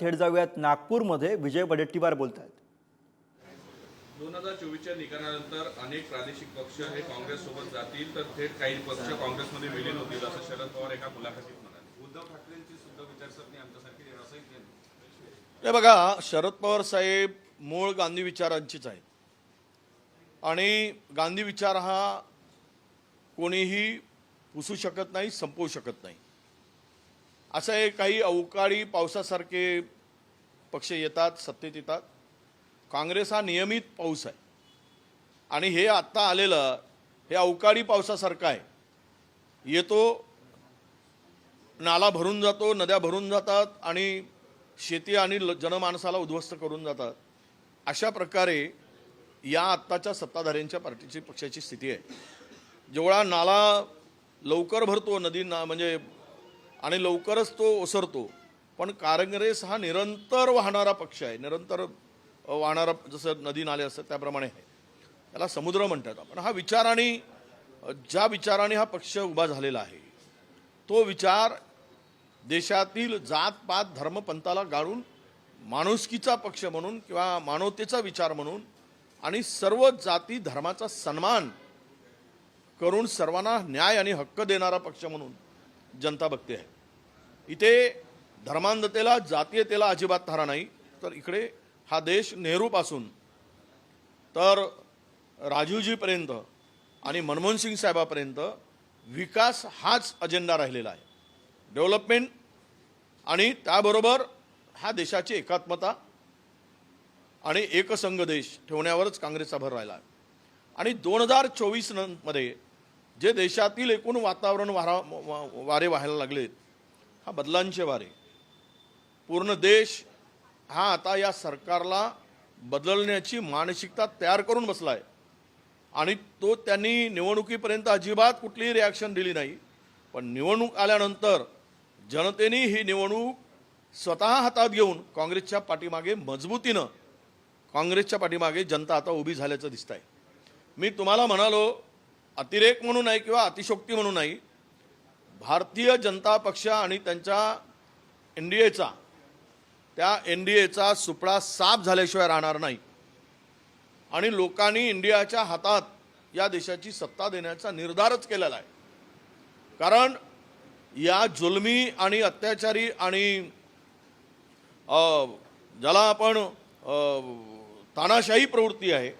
थेट जाऊयात. नागपूरमध्ये विजय वडेट्टीवार बोलत आहेत दोन हजार चोवीसच्या निकालानंतर अनेक प्रादेशिक पक्ष हे काँग्रेस सोबत जातील तर थेट काही पक्ष काँग्रेसमध्ये विलीन होतील असं शरद पवार एका मुलाखतीत म्हणाले. उद्धव ठाकरेंची सुद्धा विचारसरणी आमच्यासारखी असंही ते हे बघा शरद पवार साहेब मूळ गांधी विचारांचीच आहेत. आणि गांधी विचार हा कोणीही पुसू शकत नाही संपवू शकत नाही. असं हे काही अवकाळी पावसासारखे पक्ष येतात सत्तेत येतात. काँग्रेस हा नियमित पाऊस आहे. आणि हे आत्ता आलेलं हे अवकाळी पावसासारखं आहे. येतो नाला भरून जातो नद्या भरून जातात आणि शेती आणि ल- जनमानसाला उद्ध्वस्त करून जातात. अशा प्रकारे या आत्ताच्या सत्ताधाऱ्यांच्या पार्टीची पक्षाची स्थिती आहे. जेवढा नाला लवकर भरतो नदी ना म्हणजे आणि लवकरच तो ओसरतो. पण काँग्रेस हा निरंतर वाहणारा पक्ष आहे. निरंतर वाहणारा जसं नदी नाले असतात त्याप्रमाणे आहे. त्याला समुद्र म्हणतात आपण. हा विचाराने ज्या विचाराने हा पक्ष उभा झालेला आहे तो विचार देशातील जातपात धर्मपंथाला गाळून माणुसकीचा पक्ष म्हणून किंवा मानवतेचा विचार म्हणून आणि सर्व जाती धर्माचा सन्मान करून सर्वांना न्याय आणि हक्क देणारा पक्ष म्हणून जनता बघते आहे. इथे धर्मांधतेला जातीयतेला अजिबात थारा नाही. तर इकडे हा देश नेहरूपासून तर राजीवजीपर्यंत आणि मनमोहन सिंग साहेबापर्यंत विकास हाच अजेंडा राहिलेला आहे. डेव्हलपमेंट आणि त्याबरोबर हा देशाची एकात्मता आणि एकसंघ देश ठेवण्यावरच काँग्रेसचा भर राहिला आहे. आणि दोन हजार चोवीसमध्ये जे देशातील एकूण वातावरण वारा वा- वारे व्हायला लागलेत हा बदलांचे वारे. पूर्ण देश हा आता या सरकारला बदलण्याची मानसिकता तयार करून बसला आहे आणि तो त्यांनी निवडणुकीपर्यंत अजिबात कुठलीही रिॲक्शन दिली नाही. पण निवडणूक आल्यानंतर जनतेने ही निवडणूक स्वतः हातात घेऊन काँग्रेसच्या पाठीमागे मजबूतीनं काँग्रेसच्या पाठीमागे जनता आता उभी झाल्याचं दिसत आहे मी तुम्हाला म्हणालो अतिरेक म्हणून नाही किंवा अतिशोक्ती म्हणून नाही भारतीय जनता पक्ष आणि त्यांच्या एन डी एचा त्या एन डी एचा सुपडा साफ झाल्याशिवाय राहणार नाही. आणि लोकांनी इंडियाच्या हातात या देशाची सत्ता देण्याचा निर्धारच केलेला आहे. कारण या जुलमी आणि अत्याचारी आणि ज्याला आपण तानाशाही प्रवृत्ती आहे.